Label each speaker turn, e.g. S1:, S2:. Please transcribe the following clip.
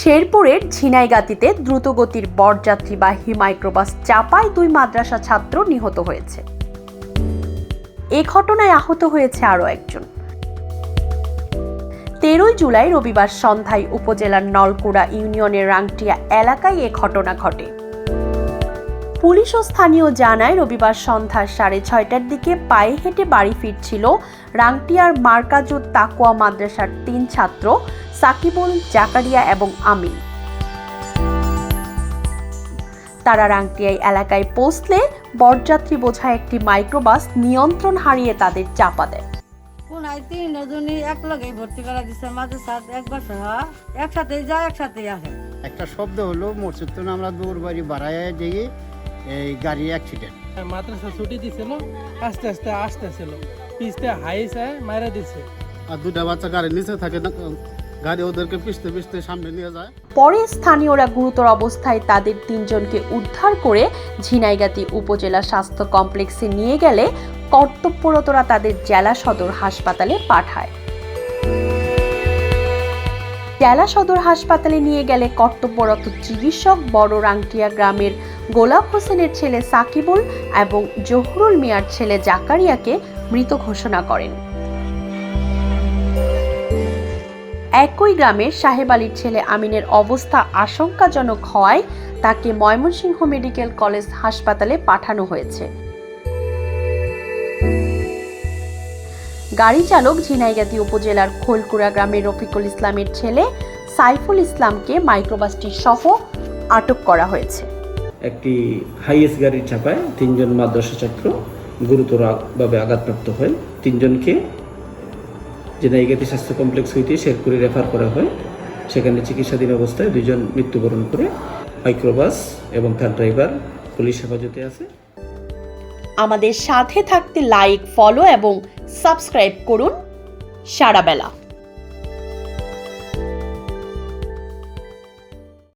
S1: শেরপুরের ঝিনাইগাতিতে দ্রুতগতির বরযাত্রীবাহী মাইক্রোবাস চাপায় দুই মাদ্রাসা ছাত্র নিহত হয়েছে। এ ঘটনায় আহত হয়েছে আরও একজন। তেরোই জুলাই রবিবার সন্ধ্যায় উপজেলার নলকুড়া ইউনিয়নের রাংটিয়া এলাকায় এ ঘটনা ঘটে। পুলিশ ও স্থানীয় জানায় রবিবার সন্ধ্যা সাড়ে ছয়টার দিকে পায়ে হেঁটে বাড়ি ফিরছিল রাংটিয়ার মার্কাজুদ তাকুয়া মাদ্রাসার তিন ছাত্র সাকিবুল জাকারিয়া এবং আমিন। তারা রাংটিয়াই এলাকায় পৌঁছলে বরযাত্রী বোঝায় একটি মাইক্রোবাস নিয়ন্ত্রণ হারিয়ে তাদের চাপা দেয়।
S2: এক লগেই ভর্তি করা দিছে মাঝে সাথ এক বছর হ্যাঁ? যায় একসাথেই আসে।
S3: একটা শব্দ হলো মসজিদ তো আমরা দৌড় বাড়ি বাড়ায় দেখি এই গাড়ি অ্যাক্সিডেন্ট
S4: মাদ্রাসা ছুটি দিছিল আস্তে আস্তে আস্তে আসতেছিল। পিছতে হাইছে মারা দিছে।
S5: আর দুটা বাচ্চা গাড়ির নিচে থাকে না, গাড়ি ওদেরকে পিষতে পিষতে সামনে নিয়ে যায়।
S1: পরে স্থানীয়রা গুরুতর অবস্থায় তাদের তিনজনকে উদ্ধার করে ঝিনাইগাতি উপজেলা স্বাস্থ্য কমপ্লেক্সে নিয়ে গেলে কর্তব্যরতরা তাদের জেলা সদর হাসপাতালে পাঠায়। জেলা সদর হাসপাতালে নিয়ে গেলে কর্তব্যরত চিকিৎসক বড় রাংটিয়া গ্রামের গোলাপ হোসেনের ছেলে সাকিবুল এবং জহুরুল মিয়ার ছেলে জাকারিয়াকে মৃত ঘোষণা করেন। একই গ্রামের সাহেব আলীর ছেলে আমিনের অবস্থা আশঙ্কাজনক হওয়ায় তাকে ময়মনসিংহ মেডিকেল কলেজ হাসপাতালে পাঠানো হয়েছে। গাড়ি চালক ঝিনাইগাতি উপজেলার খোলকুড়া গ্রামের রফিকুল ইসলামের ছেলে সাইফুল ইসলামকে মাইক্রোবাসটি সহ আটক করা হয়েছে।
S6: একটি হাইয়েস্ট গাড়ির চাপায় তিনজন মাদ্রাসা ছাত্র গুরুতরভাবে আঘাতপ্রাপ্ত হয় তিনজনকে জেনাইগাতি স্বাস্থ্য কমপ্লেক্স হইতে শেরপুরে রেফার করা হয়। সেখানে চিকিৎসাধীন অবস্থায় দুজন মৃত্যুবরণ করে মাইক্রোবাস এবং তার ড্রাইভার পুলিশ হেফাজতে আছে।
S1: আমাদের সাথে থাকতে লাইক ফলো এবং সাবস্ক্রাইব করুন সারাবেলা।